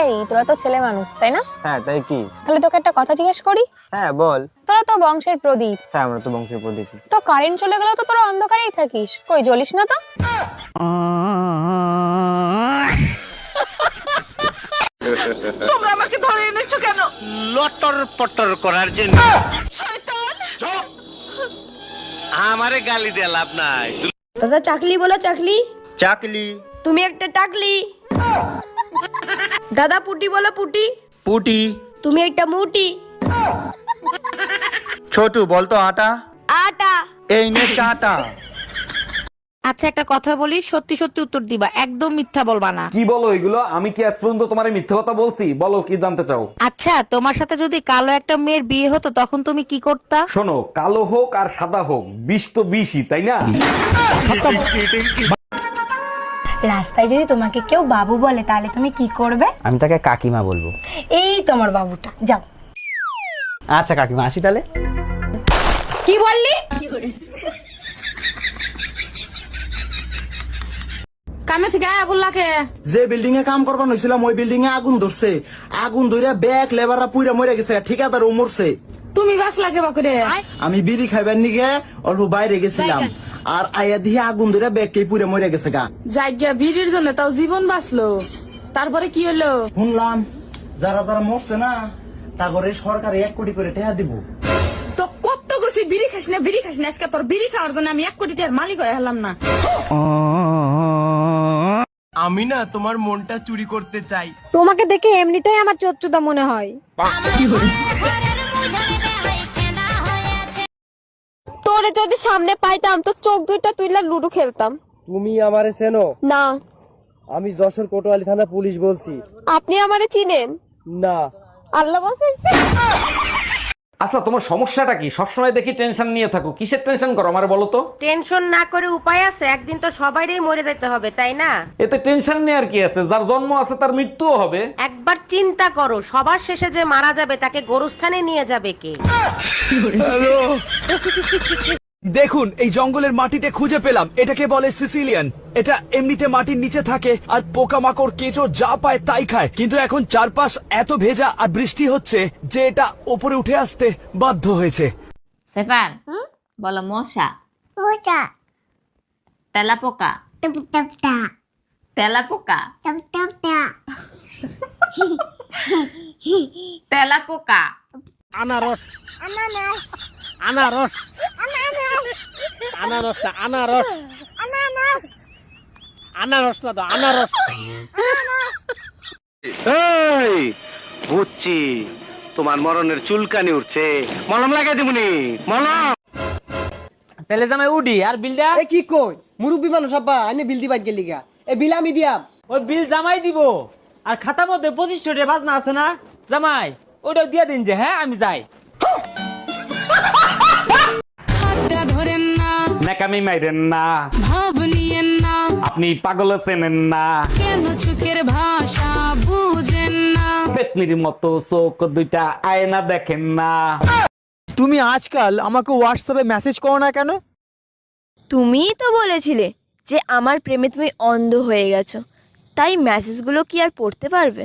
এই তোরা তো ছেলে মানুষ তাই না? হ্যাঁ তাই কি? তাহলে তোকে একটা কথা জিজ্ঞেস করি? হ্যাঁ বল। তোরা তো বংশের প্রদীপ। হ্যাঁ আমরা তো বংশের প্রদীপী। তো কারেন্ট চলে গেলেও তো তোরা অন্ধকারেই থাকিস। কই জ্বলিস না তো? তোমরা আমাকে ধরে এনেছো কেন? লটর পটর করার জন্য। শয়তান! আমারে গালি দিয়ে লাভ নাই। দাদা চাকলি বলো চাকলি। চাকলি। তুমি একটা টাকলি। দাদা পুটি বলো পুটি। পুটি। তুমি একটা মুটি। ছোটু বলতো আটা? আটা। এই নে চাটা। আচ্ছা একটা কথা বলি সত্যি সত্যি উত্তর দিবা একদম মিথ্যা বলবা না। কি বলো এগুলো? আমি কি আজ পর্যন্ত তোমার মিথ্যা কথা বলছি? বলো কি জানতে চাও? আচ্ছা তোমার সাথে যদি কালো একটা মেয়ের বিয়ে হতো তখন তুমি কি করতা? শোনো কালো হোক আর সাদা হোক বিষ তো বিষই তাই না? রাস্তায় যদি তোমাকে কেউ বাবু বলে তাহলে তুমি কি করবে? আমি তাকে কাকিমা বলব। এই তোমার বাবুটা যাও। আচ্ছা কাকিমা আসি তাহলে। কি বললি? কামে থেকে আয়া বললাকে যে বিল্ডিং এ কাম করবার হয়েছিলাম ওই বিল্ডিং এ আগুন ধরছে। আগুন ধরে ব্যাগ লেবাররা পুইরা মরে গেছে ঠিকাদার ও মরছে। তুমি বাস লাগে বাকুরে আমি বিড়ি খাইবার নিগে অল্প বাইরে গেছিলাম। আর আয়া দিয়ে আগুন ধরে ব্যাগ কে পুইরা মরে গেছে গা। জায়গা ভিড়ির জন্য তাও জীবন বাঁচলো। তারপরে কি হলো? শুনলাম যারা যারা মরছে না তা করে সরকারে এক কোটি করে টাকা দিব। তো কত গেছি বিড়ি খাস না বিড়ি খাস না আজকে তোর বিড়ি খাওয়ার জন্য আমি এক কোটি টাকার মালিক হয়ে হলাম না। আমি না তোমার মনটা চুরি করতে চাই। তোমাকে দেখে এমনিতেই আমার চোদ্দটা মনে হয়। তোরে যদি সামনে পাইতাম তো চোখ দুইটা তুইলা লুডু খেলতাম। তুমি আমারে চেনো? না। আমি যশোর কোটোয়ালি থানা পুলিশ বলছি। আপনি আমারে চিনেন? না। আল্লাহ বাসাইছে আচ্ছা তোমার সমস্যাটা কি? সবসময় দেখি টেনশন নিয়ে থাকো। কিসের টেনশন করো আমার বলো তো? টেনশন না করে উপায় আছে একদিন তো সবাইরই মরে যেতে হবে তাই না? এতে টেনশন নেওয়ার কি আছে? যার জন্ম আছে তার মৃত্যুও হবে। একবার চিন্তা করো সবার শেষে যে মারা যাবে তাকে গরুস্থানে নিয়ে যাবে কে? দেখুন এই জঙ্গলের মাটিতে খুঁজে পেলাম। এটাকে বলে সিসিলিয়ান। এটা এমনিতে মাটির নিচে থাকে আর পোকামাকড় কেঁচো যা পায় তাই খায়। কিন্তু এখন চারপাশ এত ভেজা আর বৃষ্টি হচ্ছে যে এটা ওপরে উঠে আসতে বাধ্য হয়েছে। সেফান বলো মশা। মোচা তেলা পোকা টপ টপ। টা তেলা পোকা টপ টপ। টা তেলা পোকা আনারস আনারস। আনারস। আনারস। আনারস না আনারস। আনারস। আনারস না তো আনারস। এই বুঝছি। তোমার মরণের চুলকানি উঠছে। মলম লাগাই দিবনি মলম। তাহলে জামাই উডি আর বিলটা? এ কি কই? মুরব্বী মানুষ আব্বা আইনে বিল দিবাই কে লিগা এ বিল আমি দিয়াম। ওই বিল জামাই দিব। আর খাতার মধ্যে পঁচিশ টাকা বাজনা আছে না? জামাই ওইটাও দিয়ে দিন যে হ্যাঁ? আমি যাই। নাকামি মাইরেন না। আপনি পাগল চেনেন না। কেন চোখের ভাষা বুঝেন না? পেতনির মতো চোখ দুইটা আয়না দেখেন না। তুমি আজকাল আমাকে হোয়াটসঅ্যাপে মেসেজ করো না কেন? তুমিই তো বলেছিলে যে আমার প্রেমে তুমি অন্ধ হয়ে গেছো। তাই মেসেজগুলো কি আর পড়তে পারবে?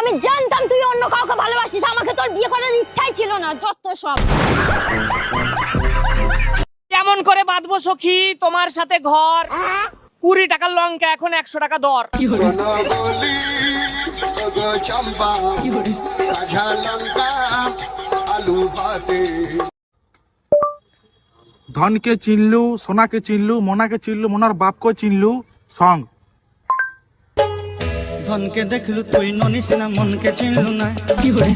আমি জানতাম তুই অন্য কাউকে ভালোবাসিস আমাকে তোর বিয়ে করার ইচ্ছাই ছিল না যত সব। কেমন করে বাঁধবো সখী? তোমার সাথে ঘর। কুড়ি টাকার লঙ্কা এখন একশো টাকা দর। ধনকে চিনলু সোনাকে চিনলু মোনাকে চিনলু মোনার বাপকে চিনলু সং। ধনকে দেখলু তুই ননিস না মনকে চিনলু না।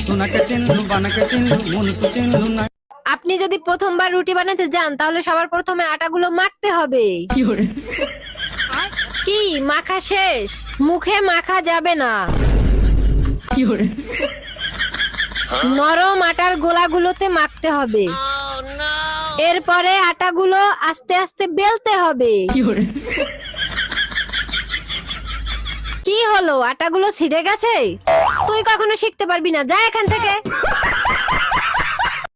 সোনাকে চিনলু বানাকে চিনলু মনুষ্য চিনলু না। আপনি যদি প্রথমবার রুটি বানাতে যান তাহলে সবার প্রথমে আটাগুলো মাখতে হবে। কি মাখা শেষ। মুখে মাখা যাবে না। নরম আটার গোলাগুলোতে মাখতে হবে। এরপরে আটাগুলো আস্তে আস্তে বেলতে হবে। কি হলো? আটাগুলো ছিঁড়ে গেছে? তুই কখনো শিখতে পারবি না। যা এখান থেকে।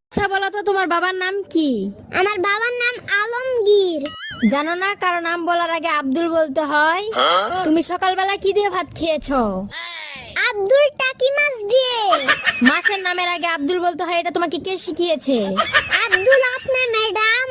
আচ্ছা বলো তো তোমার বাবার নাম কি? আমার বাবার নাম আলমগীর। জানো না কারও নাম বলার আগে আব্দুল বলতে হয়? তুমি সকালবেলা কি দিয়ে ভাত খেয়েছো? আব্দুল টাকি মাছ দিয়ে। মাছের নামের আগে আব্দুল বলতে হয় এটা তোমাকে কে শিখিয়েছে? আব্দুল আপনার ম্যাডাম।